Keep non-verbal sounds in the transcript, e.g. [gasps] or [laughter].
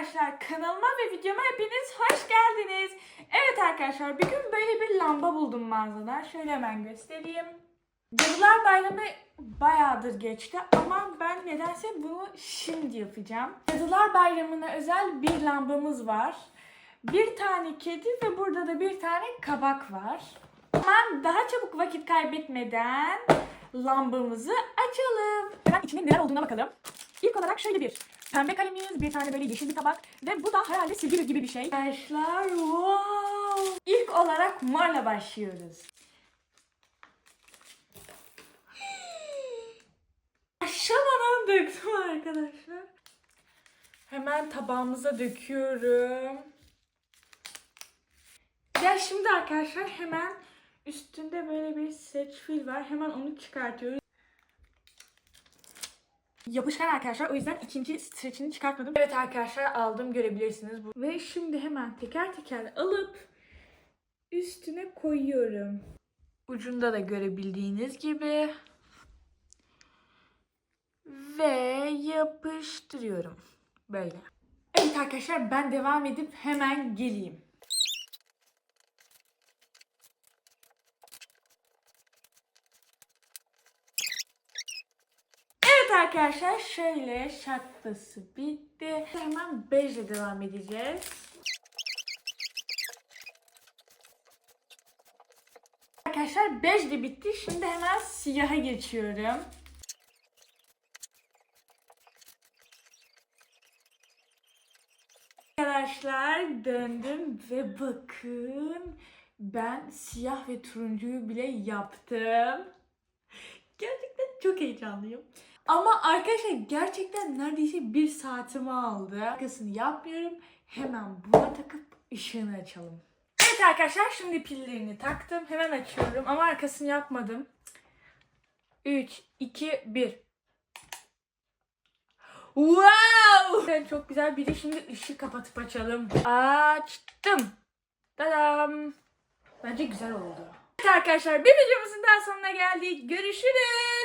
arkadaşlar kanalıma ve videoma hepiniz hoş geldiniz. Evet arkadaşlar bir gün böyle bir lamba buldum mağazadan. Şöyle hemen göstereyim. Cadılar Bayramı bayağıdır geçti ama ben nedense bunu şimdi yapacağım. Cadılar Bayramı'na özel bir lambamız var. Bir tane kedi ve burada da bir tane kabak var. Hemen daha çabuk vakit kaybetmeden lambamızı açalım. Hemen içinde neler olduğuna bakalım. İlk olarak şöyle bir pembe kalemimiz, bir tane böyle yeşil bir tabak ve bu da herhalde silgi gibi bir şey. Arkadaşlar wow! İlk olarak morla başlıyoruz. [gasps] Aşamadan döktüm arkadaşlar. Hemen tabağımıza döküyorum. Ya şimdi arkadaşlar hemen üstünde böyle bir seçfil var. Hemen onu çıkartıyoruz. Yapışkan arkadaşlar. O yüzden ikinci streçini çıkartmadım. Evet arkadaşlar aldım görebilirsiniz. Bu. Ve şimdi hemen teker teker alıp üstüne koyuyorum. Ucunda da görebildiğiniz gibi. Ve yapıştırıyorum. Böyle. Evet arkadaşlar ben devam edip hemen geleyim. Evet arkadaşlar şöyle şapkası bitti. Hemen bejle devam edeceğiz. Arkadaşlar bej de bitti. Şimdi hemen siyaha geçiyorum. Arkadaşlar döndüm ve bakın ben siyah ve turuncuyu bile yaptım. Gerçekten çok heyecanlıyım. Ama arkadaşlar gerçekten neredeyse bir saatimi aldı. Arkasını yapmıyorum. Hemen buna takıp ışığını açalım. Evet arkadaşlar şimdi pillerini taktım. Hemen açıyorum ama arkasını yapmadım. 3, 2, 1. Wow! Yani çok güzel. Bir de şimdi ışığı kapatıp açalım. Açtım. Tadam. Bence güzel oldu. Evet arkadaşlar bir videomuzun daha sonuna geldik. Görüşürüz.